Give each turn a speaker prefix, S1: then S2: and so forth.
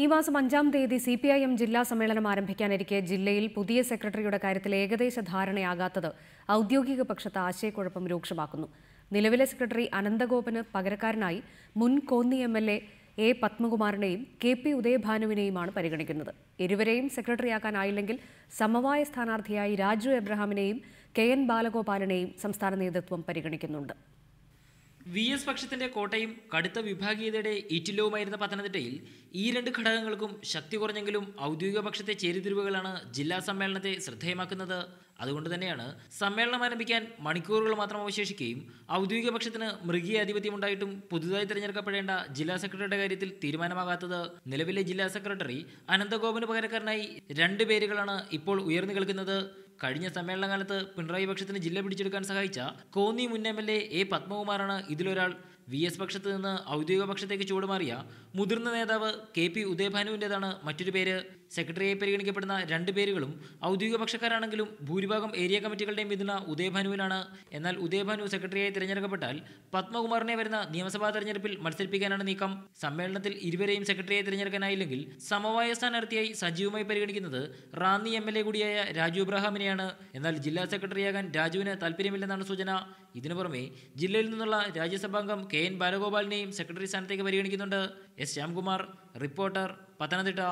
S1: ഈ മാസം അഞ്ചാം തീയതി സി പി ഐ എം ജില്ലാ സമ്മേളനം ആരംഭിക്കാനിരിക്കെ ജില്ലയിൽ പുതിയ സെക്രട്ടറിയുടെ കാര്യത്തിൽ ഏകദേശ ധാരണയാകാത്തത് ഔദ്യോഗിക പക്ഷത്ത് ആശയക്കുഴപ്പം രൂക്ഷമാക്കുന്നു. നിലവിലെ സെക്രട്ടറി അനന്തഗോപന് പകരക്കാരനായി മുൻ Konni M L A A പത്മകുമാറിനെയും K P ഉദയഭാനുവിനെയുമാണ് പരിഗണിക്കുന്നത്. ഇരുവരെയും സെക്രട്ടറിയാക്കാനായില്ലെങ്കിൽ സമവായ സ്ഥാനാർത്ഥിയായി രാജു എബ്രഹാമിനെയും കെ എൻ ബാലഗോപാലിനെയും സംസ്ഥാന നേതൃത്വം പരിഗണിക്കുന്നുണ്ട്.
S2: വി എസ് പക്ഷത്തിന്റെ കോട്ടയും കടുത്ത വിഭാഗീയതയുടെ ഈറ്റില്ലവുമായിരുന്ന പത്തനംതിട്ടയിൽ ഈ രണ്ട് ഘടകങ്ങൾക്കും ശക്തി കുറഞ്ഞെങ്കിലും ഔദ്യോഗിക പക്ഷത്തെ ചേരിതിരിവുകളാണ് ജില്ലാ സമ്മേളനത്തെ ശ്രദ്ധേയമാക്കുന്നത്. അതുകൊണ്ട് തന്നെയാണ് സമ്മേളനം ആരംഭിക്കാൻ മണിക്കൂറുകൾ മാത്രം അവശേഷിക്കുകയും ഔദ്യോഗിക പക്ഷത്തിന് മൃഗീയ ആധിപത്യമുണ്ടായിട്ടും പുതുതായി തിരഞ്ഞെടുക്കപ്പെടേണ്ട ജില്ലാ സെക്രട്ടറിയുടെ കാര്യത്തിൽ തീരുമാനമാകാത്തത് നിലവിലെ ജില്ലാ സെക്രട്ടറി അനന്തഗോപന് പകരക്കാരനായി രണ്ട് പേരുകളാണ് ഇപ്പോൾ ഉയർന്നു കേൾക്കുന്നത് കഴിഞ്ഞ സമ്മേളനകാലത്ത് പിണറായി പക്ഷത്തിന് ജില്ല പിടിച്ചെടുക്കാൻ സഹായിച്ച കോന്നി മുൻ എം എൽ എ പത്മകുമാറാണ് ഇതിലൊരാൾ വി എസ് പക്ഷത്ത് നിന്ന് ഔദ്യോഗിക പക്ഷത്തേക്ക് ചൂടുമാറിയ മുതിർന്ന നേതാവ് കെ പി ഉദയഭാനുവിന്റെതാണ് മറ്റൊരു പേര്. സെക്രട്ടറിയായി പരിഗണിക്കപ്പെടുന്ന രണ്ട് പേരുകളും ഔദ്യോഗിക പക്ഷക്കാരാണെങ്കിലും ഭൂരിഭാഗം ഏരിയ കമ്മിറ്റികളുടെയും പിന്തുണ ഉദയഭാനുവിനാണ്. എന്നാൽ ഉദയഭാനു സെക്രട്ടറിയായി തിരഞ്ഞെടുക്കപ്പെട്ടാൽ പത്മകുമാറിനെ വരുന്ന നിയമസഭാ തെരഞ്ഞെടുപ്പിൽ മത്സരിപ്പിക്കാനാണ് നീക്കം. സമ്മേളനത്തിൽ ഇരുവരെയും സെക്രട്ടറിയായി തിരഞ്ഞെടുക്കാനായില്ലെങ്കിൽ സമവായ സ്ഥാനാർത്ഥിയായി സജീവമായി പരിഗണിക്കുന്നത് റാന്നി എം എൽ എ കൂടിയായ രാജു ഇബ്രാഹാമിനെയാണ് എന്നാൽ ജില്ലാ സെക്രട്ടറിയാകാൻ രാജുവിന് താല്പര്യമില്ലെന്നാണ് സൂചന. ഇതിനു പുറമെ ജില്ലയിൽ നിന്നുള്ള രാജ്യസഭാംഗം എൻ ബാലഗോപാലിനെയും സെക്രട്ടറി സ്ഥാനത്തേക്ക് പരിഗണിക്കുന്നുണ്ട്. S Shyamkumar reporter Pathanamthitta.